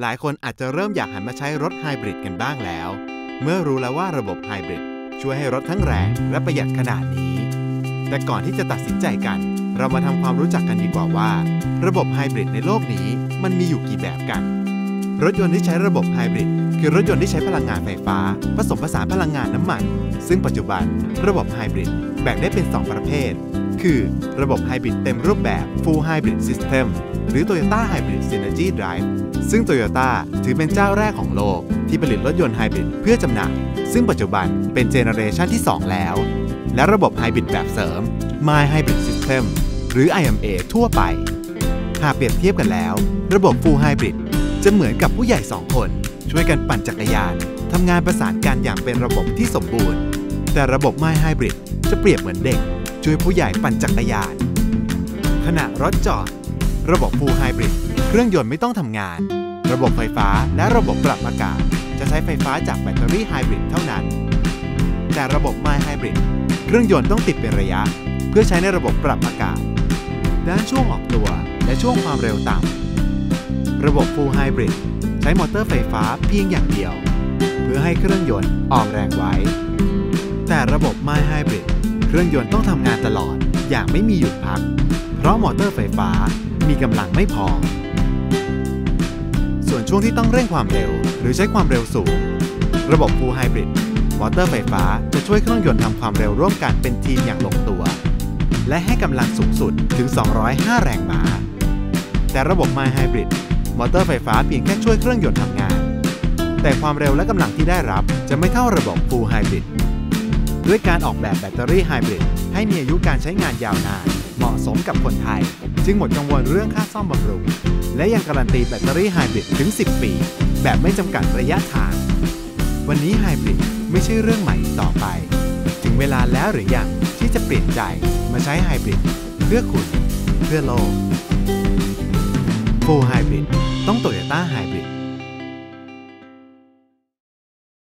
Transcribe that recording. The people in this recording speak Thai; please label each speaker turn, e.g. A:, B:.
A: หลายคนอาจจะเริ่มอยากหันมาใช้รถไฮบริดกันบ้างแล้ว เมื่อรู้แล้วว่าระบบไฮบริดช่วยให้รถทั้งแรงและประหยัดขนาดนี้ แต่ก่อนที่จะตัดสินใจกัน เรามาทำความรู้จักกันดีกว่าว่า ระบบไฮบริดในโลกนี้มันมีอยู่กี่แบบกัน รถยนต์ที่ใช้ระบบไฮบริดคือรถยนต์ที่ใช้พลังงานไฟฟ้า ผสมผสานพลังงานน้ำมัน ซึ่งปัจจุบัน ระบบไฮบริดแบ่งได้เป็น 2 ประเภท คือ ระบบไฮบริดเต็มรูปแบบ Full Hybrid System หรือ Toyota Hybrid Synergy Drive ซึ่ง Toyota ถือเป็นเจ้าแรกของโลก ที่ผลิตรถยนต์ไฮบริดเพื่อจำหน่าย ซึ่งปัจจุบันเป็นเจเนอเรชันที่ 2 แล้ว และระบบไฮบริดแบบเสริม My Hybrid System หรือ IMA ทั่วไป หากเปรียบเทียบกันแล้ว ระบบ Full Hybrid จะเหมือนกับผู้ใหญ่ 2 คน ช่วยกันปั่นจักรยานทำงานประสานกันอย่างเป็นระบบที่สมบูรณ์ แต่ระบบ My Hybrid จะเปรียบเหมือนเด็ก ช่วยผู้ใหญ่ปั่นจักรยาน ขณะรถจอด ระบบ Full Hybrid เครื่องยนต์ไม่ต้องทำงาน ระบบไฟฟ้าและระบบปรับอากาศ จะใช้ไฟฟ้าจากแบตเตอรี่ไฮบริดเท่านั้น แต่ระบบ My Hybrid เครื่องยนต์ต้องติดเป็นระยะ เพื่อใช้ในระบบปรับอากาศ ด้านช่วงออกตัวและช่วงความเร็วต่ำ ระบบ Full Hybrid ใช้มอเตอร์ไฟฟ้าเพียงอย่างเดียว เพื่อให้เครื่องยนต์ออกแรงไว้ แต่ระบบ My Hybrid เครื่องยนต์ต้องทำงานตลอด อย่างไม่มีหยุดพัก เพราะมอเตอร์ไฟฟ้ามีกำลังไม่พอ ส่วนช่วงที่ต้องเร่งความเร็ว หรือใช้ความเร็วสูง ระบบ Full Hybrid มอเตอร์ไฟฟ้าจะช่วยเครื่องยนต์ทำความเร็วร่วมกันเป็นทีมอย่างลงตัว และให้กำลังสูงสุดถึง 205 แรงม้า แต่ระบบ My Hybrid มอเตอร์ไฟฟ้าเพียงแค่ช่วยเครื่องยนต์ทำงาน แต่ความเร็วและกำลังที่ได้รับจะไม่เท่าระบบ Full Hybrid ด้วยการออกแบบแบตเตอรี่ไฮบริดให้มีอายุการใช้งานยาวนาน เหมาะสมกับคนไทย จึงหมดกังวลเรื่องค่าซ่อมบำรุง และยังการันตีแบตเตอรี่ไฮบริดถึง 10 ปี แบบไม่จำกัดระยะทาง วันนี้ไฮบริดไม่ใช่เรื่องใหม่ต่อไป ถึงเวลาแล้วหรือยังที่จะเปลี่ยนใจมาใช้ไฮบริดเพื่อคุณ เพื่อโลก Full Hybrid ต้อง Toyota Hybrid